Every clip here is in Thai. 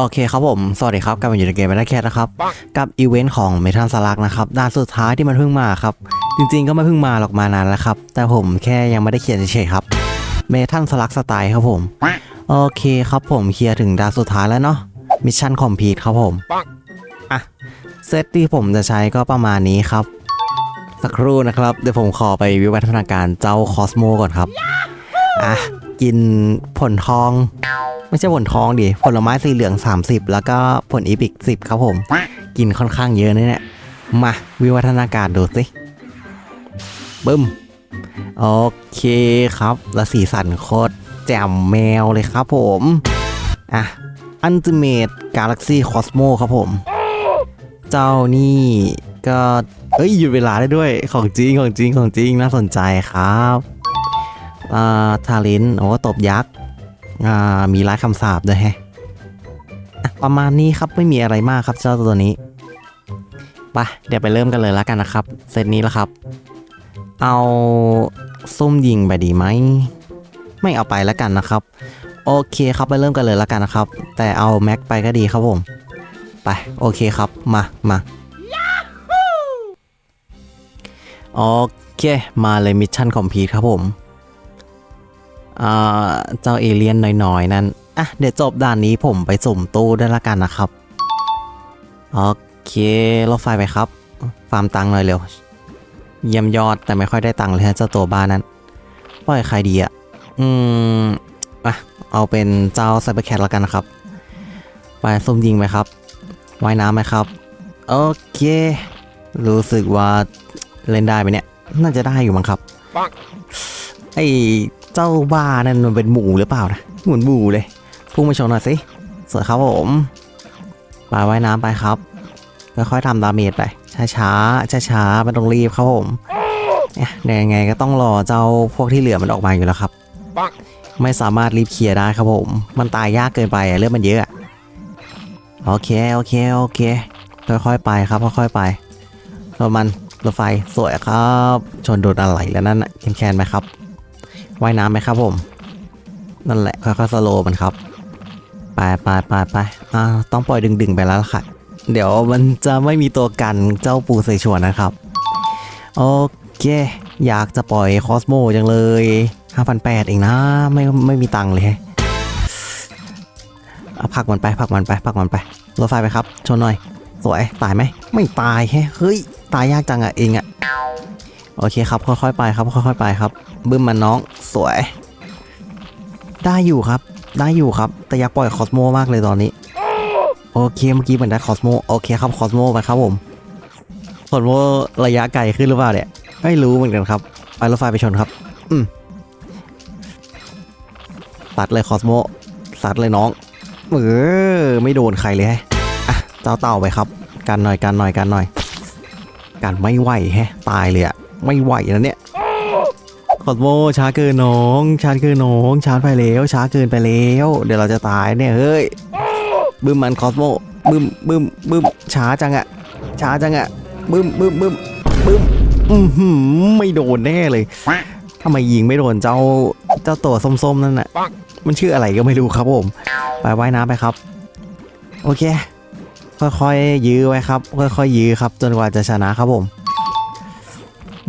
โอเคครับผม สวัสดีครับกลับมาอยู่ในเกม b บ t แคทนะครับ กับอีเวนต์ของเมทัลสลักนะครับด่านสุดท้ายที่มันเพิ่งมาครับ จริงๆก็ไม่เพิ่งมาหรอกมานานแล้วครับ แต่ผมแค่ยังไม่ได้เขียนเฉยๆครับเมทัลสลักสไตล์ครับผม โอเคครับผมเคลียร์ถึงด่านสุดท้ายแล้วเนาะมิชชั่นคอมพลีทครับผมอะเซตที่ผมจะใช้ก็ประมาณนี้ครับ สักครู่นะครับ เดี๋ยวผมขอไปวิวัฒนาการเจ้าคอสโมก่อนครับอะ กินผลทอง ไม่ใช่ผลทองดิ ผลไม้สีเหลือง 30 แล้วก็ผลอีพิก10 ครับผม กินค่อนข้างเยอะนะเนี่ยมา วิวัฒนาการดูสิบึ้ม โอเคครับ แล้วสีสันโคตรแจ่มแมวเลยครับผม อะอันติเมตกาแล็กซี่คอสโมครับผม เจ้านี่ก็ เอ้ยหยุดเวลาได้ด้วยของจริงของจริงของจริงน่าสนใจครับ อ่าทาเลนโอ้ตบยักษ์อ่ามีร้ายคำสาบด้วยแฮะอะประมาณนี้ครับไม่มีอะไรมากครับเจ้าตัวนี้ไปเดี๋ยวไปเริ่มกันเลยแล้วกันนะครับ เซตนี้แล้วครับ เอาซุ่มยิงไปดีไหม ไม่เอาไปแล้วกันนะครับ โอเคครับไปเริ่มกันเลยแล้วกันนะครับ แต่เอาแม็กไปก็ดีครับผม ไปโอเคครับมามาโอเค มาเลยมิชชั่นคอมพลีทครับผมอ่า เจ้าเอเลี่ยนน้อยๆ นั้น อะ เดี๋ยวจบด่านนี้ผมไปสุ่มตู้ได้ละกันนะครับ โอเค รถไฟไปครับ ฟาร์มตังค์หน่อยเร็ว เยี่ยมยอดแต่ไม่ค่อยได้ตังค์เลยฮะเจ้าตัวบ้านนั้น ปล่อยใครดีอะ อืม อะ เอาเป็นเจ้าไซเบอร์แคทละกันนะครับ ไปซุ่มยิงไหมครับ ว่ายน้ำไหมครับ โอเค รู้สึกว่าเล่นได้ไหมเนี่ย น่าจะได้อยู่มั้งครับไอ้ เจ้าบ้านั่นมันเป็นหมูหรือเปล่านะเหมือนหมูเลยพุ่งมาชนหน่อยสิสวยครับผมไปว่ายน้ำไปครับค่อยๆทำดาเมจไปช้าๆช้าๆไม่ต้องรีบครับผมเนี่ยยังไงก็ต้องรอเจ้าพวกที่เหลือมันออกมาอยู่แล้วครับไม่สามารถรีบเคลียร์ได้ครับผม มันตายยากเกินไปเลือดมันเยอะโอเคโอเคโอเคค่อยๆไปครับค่อยๆไปรถมันรถไฟสวยครับ ชนโดนอะไรแล้วนั่นนะแคนไหมครับ ว่ายน้ำไหมครับผม นั่นแหละค่อยๆสโลว์มันครับ ไปไปไปไปอ่าต้องปล่อยดึงๆไปแล้วล่ะค่ะ เดี๋ยวมันจะไม่มีตัวกันเจ้าปูใส่ชวนนะครับ โอเค อยากจะปล่อยคอสโมจังเลย 5,800เองนะ ไม่ไม่มีตังค์เลยเอาพักมันไปพักมันไปพักมันไปรถไฟไปครับ ชนหน่อย สวย ตายไหม ไม่ตายแฮเฮ้ย ตายยากจังอะเองอะ โอเคครับ ค่อยๆไปครับ ค่อยๆไปครับ บึ้มมันน้องสวย ได้อยู่ครับ ได้อยู่ครับ แต่อยากปล่อยคอสโมมากเลยตอนนี้ โอเค เมื่อกี้เหมือนได้คอสโม โอเคครับ คอสโมไปครับผมคอสโมระยะไกลขึ้นหรือเปล่าเนี่ย ไม่รู้เหมือนกันครับ ไปรถไฟไปชนครับ อืมสัดเลยคอสโมสัดเลยน้อง เออ ไม่โดนใครเลยแฮะอะเจ้าเต่าไปครับ กันหน่อย กันหน่อย กันหน่อย กันไม่ไหวแฮะ ตายเลยอะ ไม่ไหวนะเนี่ยคอสโมช้าเกินน้องช้าเกินน้องช้าไปแล้วช้าเกินไปแล้ว เดี๋ยวเราจะตายเนี่ยเฮ้ยบึ้มมันคอสโมบึ้มบึ้มบึ้มช้าจังอะช้าจังอะบึ้มบึ้มบึ้มบึ้มอือหือไม่โดนแน่เลยทำไมยิงไม่โดนเจ้าเจ้าตัวส้มๆนั่นน่ะมันชื่ออะไรก็ไม่รู้ครับผมไปว่ายน้ำไปครับ โอเค ค่อยๆยื้อไว้ครับ ค่อยๆยื้อครับ จนกว่าจะชนะครับผม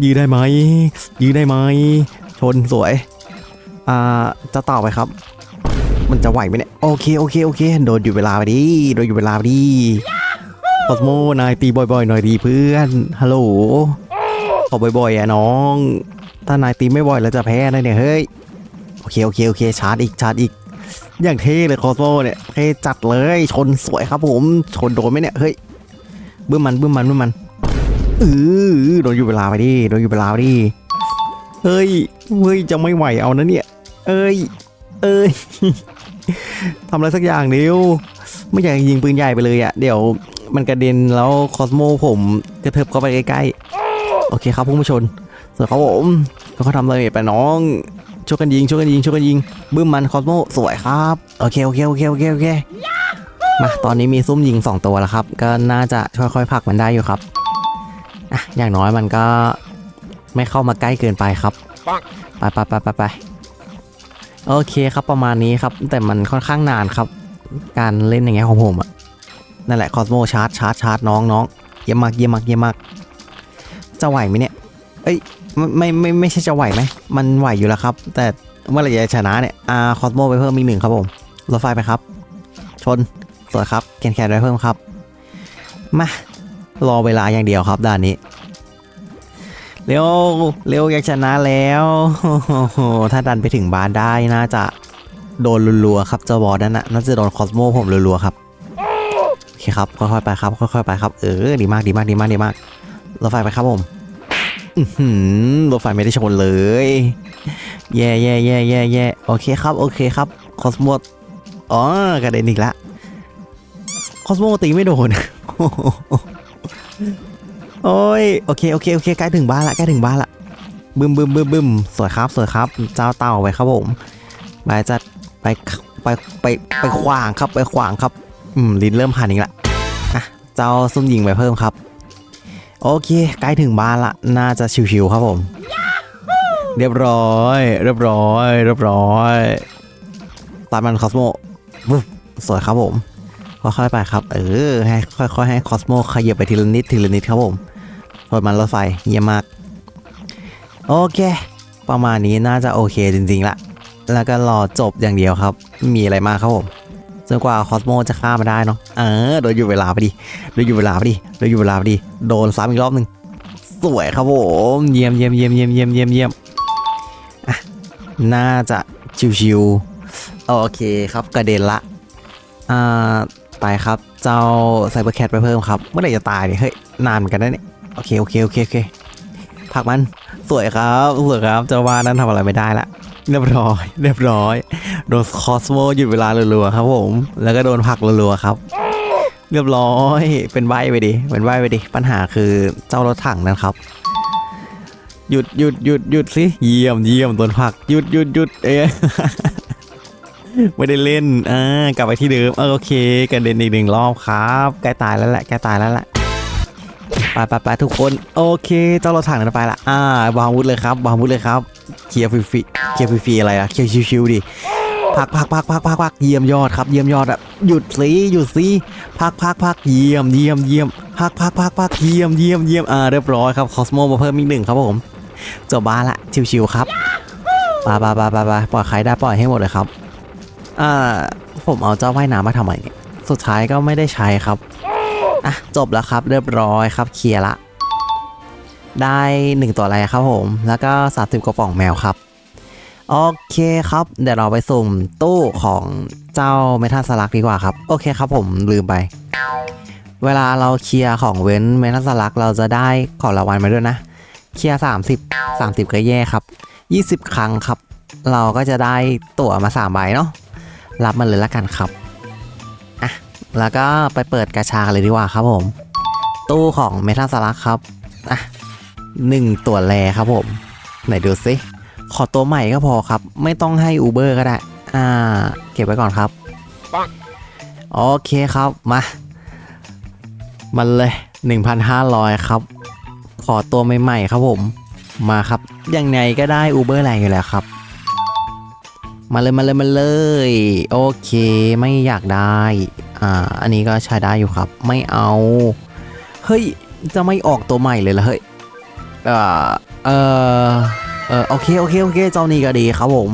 ยื้อได้ไหมยื้อได้ไหมชนสวย อ่า จะต่อไปครับ มันจะไหวไหมเนี่ย โอเค โอเค โอเค โดนอยู่เวลาไปดิ โดนอยู่เวลาไปดิคอสโม นายตีบ่อยๆ หน่อยดีเพื่อน ฮัลโหลขอบ่อยๆ อะน้อง ถ้านายตีไม่บ่อยแล้วจะแพ้นะเนี่ย เฮ้ย โอเค โอเค โอเค ชาร์จอีก ชาร์จอีก อย่างเท่เลยคอสโมเนี่ย เท่จัดเลย ชนสวยครับผม ชนโดนไหมเนี่ย เฮ้ยบึ้มมันบึ้มมันบึ้มมัน เออโดนอยู่เวลาไปดิโดนอยู่เวลาไปดิเฮ้ยเฮ้ยจะไม่ไหวเอานะเนี่ย เอ้ย เอ้ยทำอะไรสักอย่างเดียวไม่อยากยิงปืนใหญ่ไปเลยอะ่ะเดี๋ยวมันกระเด็นแล้วคอสโมผมกระเถิบเข้าไปใกล้ๆโอเคครับพุ่งมส่วนเขาผมก็เขาทำอะไรไปน้องช่วยกันยิงช่วยกันยิงช่วยกันยิงบึ้มมันคอสโมสวยครับโอเคโอเคโอเคโอเคโอเคมาตอนนี้มีซุ่มยิง 2 ตัวแล้วครับ ก็น่าจะค่อยๆผลักมันได้อยู่ครับ อะอย่างน้อยมันก็ไม่เข้ามาใกล้เกินไปครับไปไปไปไปไปโอเคครับประมาณนี้ครับ แต่มันค่อนข้างนานครับ การเล่นอย่างเงี้ยของผมอะนั่นแหละคอสโมชาร์จชาร์จชาร์จน้องน้องเยี่ยมมากเยี่ยมมากเยี่ยมมากจะไหวไหมเนี่ย เอ้ยไม่ไม่ไม่ไม่ใช่จะไหวไหมมันไหวอยู่แล้วครับ แต่เมื่อไหร่จะชนะเนี่ยอ่าคอสโมไปเพิ่มอีกหนึ่งครับผมรถไฟไปครับ ชนสวยครับแคนแคนไปเพิ่มครับมา รอเวลาอย่างเดียวครับด่านนี้ เร็ว เร็วอยากชนะแล้วถ้าดันไปถึงบ้านได้น่าจะโดนรัวๆครับเจ้าบอสนั่นนะน่าจะโดนคอสโมผมรัวๆครับโอเคครับค่อยๆไปครับค่อยๆไปครับเออดีมากดีมากดีมากดีมากรถไฟไปครับผมรถไฟไม่ได้ชนเลย แย่แย่แย่แย่แย่โอเคครับโอเคครับคอสโมอ๋อกระเด็นอีกล้วคอสโมตีไม่โดน โอ้ยโอเคโอเคโอเคใกล้ถึงบ้านละใกล้ถึงบ้านละบึมบึมบึมบึมสวยครับสวยครับ เจ้าเต่าไปครับผมไปจะไปไปไปไปขวางครับไปขวางครับอืมลิ้นเริ่มพันอีกละอะเจ้าซุ่มยิงไปเพิ่มครับ โอเคใกล้ถึงบ้านละน่าจะชิวๆครับผม เรียบร้อย เรียบร้อย เรียบร้อยตามมันคอสโมสวยครับผม ค่อยๆไปครับ เออให้ค่อยๆให้คอสโมขยับไปทีละนิดทีละนิดครับผมรถมันรถไฟเยี่ยมมาก โอเค ประมาณนี้น่าจะโอเคจริงๆละ แล้วก็รอจบอย่างเดียวครับไม่มีอะไรมากครับผมจนกว่าคอสโมจะฆ่ามาได้เนาะ เออ โดนอยู่เวลาพอดี โดนอยู่เวลาพอดี โดนอยู่เวลาพอดี โดนซ้ำอีกรอบหนึ่งสวยครับผมเยี่ยมเยี่ยมเยี่ยมเยี่ยมเยี่ยมเยี่ยมเยี่ยมอะน่าจะชิวๆโอเคครับกระเด็นละอ่า ไปครับ เจ้าไซเบอร์แคทไปเพิ่มครับ เมื่อไหร่จะตายเนี่ยเฮ้ย นานเหมือนกันนะเนี่ย โอเค โอเค โอเค โอเคผักมัน สวยครับ สวยครับเจ้าว่านั้นทำอะไรไม่ได้ละ เรียบร้อย เรียบร้อย โดนคอสโมหยุดเวลารัวๆครับผม แล้วก็โดนผักรัวๆครับ เรียบร้อย เป็นใบไปดิ เป็นใบไปดิ ปัญหาคือเจ้ารถถังนั่นครับหยุดหยุดหยุดหยุดสิเยี่ยมเยี่ยมโดนผักหยุดหยุดหยุดเอ๊ะ ไม่ได้เล่นอ่ากลับไปที่เดิมโอเคกระเด็นอีกหนึ่งรอบครับใกล้ตายแล้วแหละใกล้ตายแล้วแหละไปไปไปทุกคนโอเคเจ้ารถถังนั้นไปละอ่าวางอาวุธเลยครับวางอาวุธเลยครับเคลียร์ฟรีๆเคลียร์ฟรีๆอะไรอะเคลียร์ชิวๆดิพักพักพักพักพักพักเยี่ยมยอดครับเยี่ยมยอดอะหยุดสิหยุดสิพักพักพักเยี่ยมเยี่ยมเยี่ยมพักพักพักพักเยี่ยมเยี่ยมเยี่ยมอ่าเรียบร้อยครับคอสโมมาเพิ่มอีกหนึ่งครับผมจบบ้านละชิวๆครับไปไปไปไปไปปล่อยใครได้ปล่อยให้หมดเลยครับ อ่าผมเอาเจ้าว่ายน้ำมาทำไมเนี่ย สุดท้ายก็ไม่ได้ใช้ครับ อะ จบแล้วครับ เรียบร้อยครับ เคลียร์ละ ได้ 1 ตัวอะไรครับผม แล้วก็ 30 กระป๋องแมวครับ โอเคครับ เดี๋ยวเราไปสุ่มตู้ของเจ้าเมทัลสลักดีกว่าครับ โอเคครับผมลืมไป เวลาเราเคลียร์ของเว้นเมทัลสลักเราจะได้ของรางวัลมาด้วยนะ เคลียร์30 30 ก็แย่ครับ 20 ครั้งครับ เราก็จะได้ตั๋วมา3ใบเนาะ รับมันเลยละกันครับอะแล้วก็ไปเปิดกาชากเลยดีกว่าครับผม ตู้ของเมทัลสลักครับอะหนึ่งตัวแรครับผม ไหนดูซิขอตัวใหม่ก็พอครับ ไม่ต้องให้อูเบอร์ก็ได้ อ่า เก็บไว้ก่อนครับปังโอเคครับมา มันเลย 1,500 ครับ ขอตัวใหม่ๆครับผม มาครับ ยังไงก็ได้อูเบอร์แรงอยู่แล้วครับ มาเลยมาเลยมาเลย โอเคไม่อยากได้ อ่า อันนี้ก็ใช้ได้อยู่ครับ ไม่เอา เฮ้ย จะไม่ออกตัวใหม่เลยเหรอเฮ้ยเออเออเออโอเคโอเคโอเคเจ้านี้ก็ดีครับผม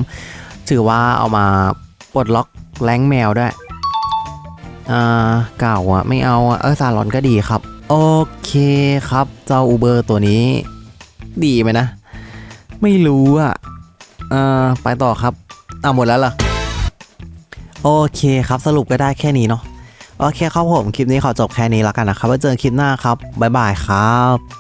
ถือว่าเอามาปลดล็อกแรงแมวด้วยอ่าเก่าอะไม่เอาอะเออซาลอนก็ดีครับ โอเคครับ เจ้าอูเบอร์ตัวนี้ ดีไหมนะ ไม่รู้อะอ่าไปต่อครับ อ่าหมดแล้วเหรอ โอเคครับสรุปก็ได้แค่นี้เนาะ โอเคครับผม คลิปนี้ขอจบแค่นี้แล้วกันนะครับไว้เจอกันคลิปหน้าครับ บ๊ายบายครับ